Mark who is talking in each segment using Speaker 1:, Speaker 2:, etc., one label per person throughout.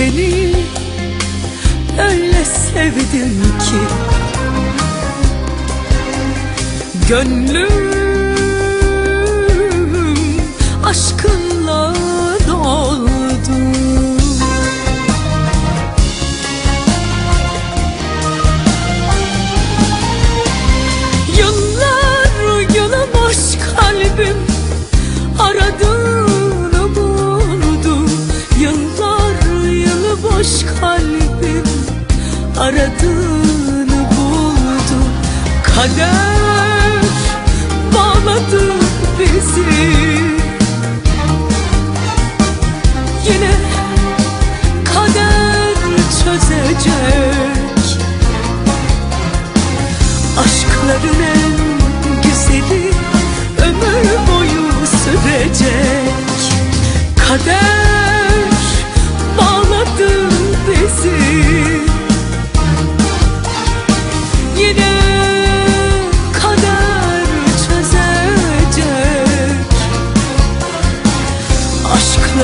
Speaker 1: seni. Öyle sevdim ki. Gönlüm aşkın aradığını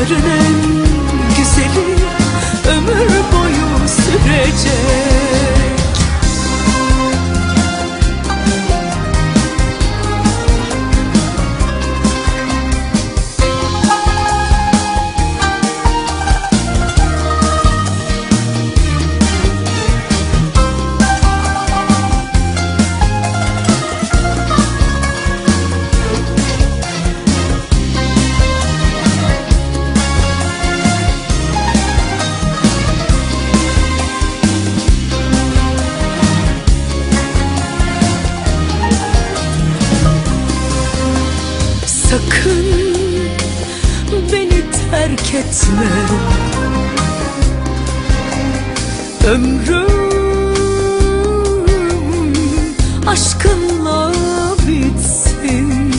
Speaker 1: Aşkların etme. Ömrüm aşkınla bitsin.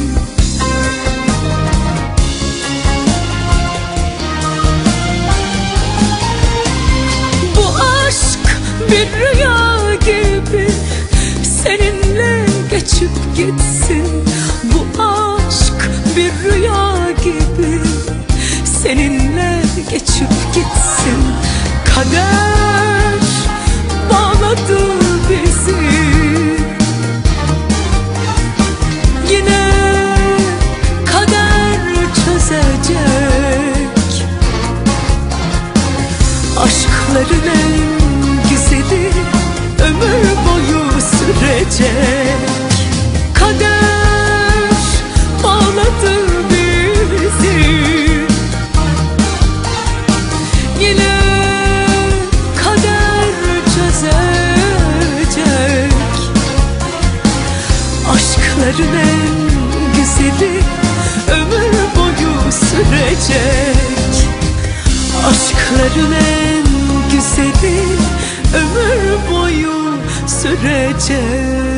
Speaker 1: Bu aşk bir rüya gibi Seninle geçip gitsin. Bu aşk bir rüya gibi Seninle geçip gitsin. Kader bağladı bizi. Yine kader çözecek. Aşkların en güzeli ömür boyu sürecek Aşkların en güzeli ömür boyu sürecek. Aşkların en güzeli ömür boyu sürecek